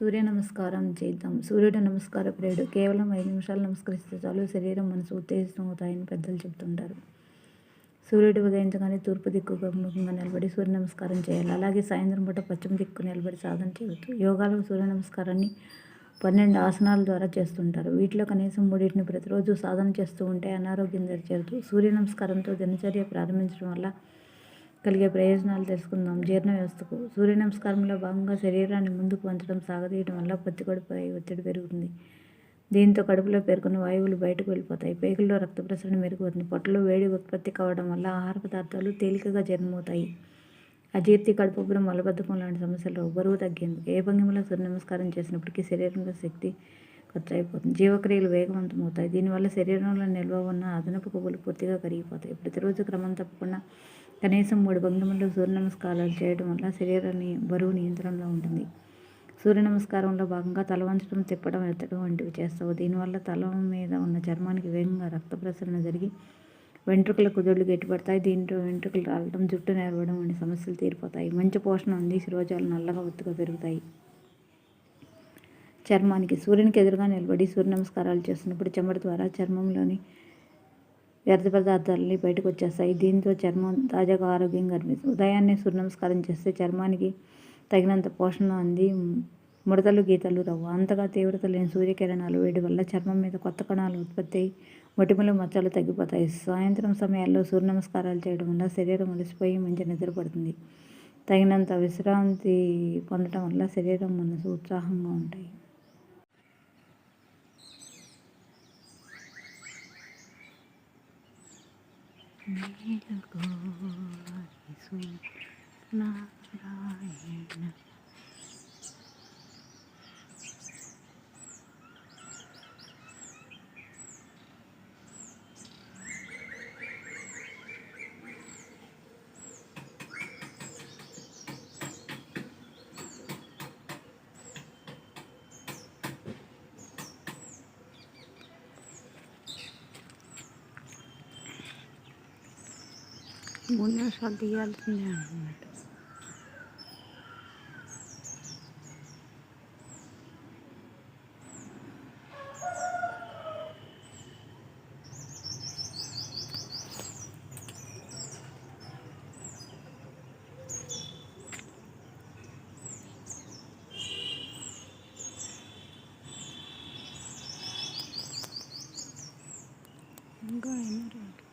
సూర్య నమస్కారం చేద్దాం. సూర్యుడు నమస్కార ప్రియుడు కేవలం ఐదు నిమిషాలు నమస్కరిస్తే చాలు. శరీరం మనసు ఉత్తేజితం అవుతాయని పెద్దలు చెప్తుంటారు. సూర్యుడు ఉదయించగానే తూర్పు దిక్కు ముఖంగా నిలబడి సూర్య నమస్కారం చేయాలి. అలాగే సాయంత్రం పూట పశ్చిమ దిక్కు నిలబడి సాధన చేయవచ్చు యోగాలో సూర్య నమస్కారాన్ని పన్నెండు ఆసనాల ద్వారా చేస్తుంటారు. వీటిలో కనీసం మూడింటిని ప్రతిరోజు సాధన చేస్తూ ఉంటే అనారోగ్యం దరిచేరుతూ సూర్య నమస్కారంతో దినచర్య ప్రారంభించడం వల్ల కలిగే ప్రయోజనాలు తెలుసుకుందాం. జీర్ణ వ్యవస్థకు సూర్య నమస్కారంలో భాగంగా శరీరాన్ని ముందుకు వంచడం సాగదీయడం వల్ల పత్తి కడుపుపై ఒత్తిడి పెరుగుతుంది. దీంతో కడుపులో పేర్కొన్న వాయువులు బయటకు వెళ్ళిపోతాయి. పేగుల్లో రక్త ప్రసరణ మెరుగుతుంది పొట్టలో వేడి ఉత్పత్తి కావడం వల్ల ఆహార పదార్థాలు తేలికగా జీర్ణమవుతాయి. అజీర్తి కడుపుబ్బరం మలబద్ధకం లాంటి సమస్యలు బరువు తగ్గేందుకు ఏ భంగిమలో సూర్య నమస్కారం చేసినప్పటికీ శరీరంలో శక్తి ఖర్చు అయిపోతుంది జీవక్రియలు వేగవంతమవుతాయి. దీనివల్ల శరీరంలో నిల్వ ఉన్న అదనపు కొవ్వులు పూర్తిగా కరిగిపోతాయి. ప్రతిరోజు క్రమం తప్పకుండా కనీసం మూడు భంగిమల్లో సూర్య నమస్కారాలు చేయడం వల్ల శరీరాన్ని బరువు నియంత్రణలో ఉంటుంది. సూర్య నమస్కారంలో భాగంగా తల వంచడం తిప్పడం ఎత్తడం వంటివి చేస్తావు. దీనివల్ల తల మీద ఉన్న చర్మానికి వేగంగా రక్త ప్రసరణ జరిగి వెంట్రుకల కుదుళ్ళు గట్టిపడతాయి. దీంట్లో వెంట్రుకలు రాలడం జుట్టు నేరవడం వంటి సమస్యలు తీరిపోతాయి. మంచి పోషణ అంది. శిరోజాలు నల్లగా ఒత్తుగా పెరుగుతాయి. చర్మానికి సూర్యునికి ఎదురుగా నిలబడి సూర్య నమస్కారాలు చేస్తున్నప్పుడు చెమట ద్వారా చర్మంలోని వ్యర్థ పదార్థాలని బయటకు వచ్చేస్తాయి దీంతో చర్మం తాజాగా ఆరోగ్యంగా కనిపిస్తుంది ఉదయాన్నే సూర్య నమస్కారం చేస్తే చర్మానికి తగినంత పోషణ అంది. ముడతలు గీతలు రావు. అంతగా తీవ్రత లేని సూర్యకిరణాలు వేడి వల్ల చర్మం మీద కొత్త కణాలు ఉత్పత్తి అయి మొటిమలు మచ్చలు తగ్గిపోతాయి. సాయంత్రం సమయాల్లో సూర్య నమస్కారాలు చేయడం వల్ల శరీరం అలసిపోయి మంచి నిద్రపడుతుంది తగినంత విశ్రాంతి పొందడం వల్ల శరీరం మనసు ఉత్సాహంగా ఉంటాయి. need of God is sweet dying. बुना सा दिया I'm going to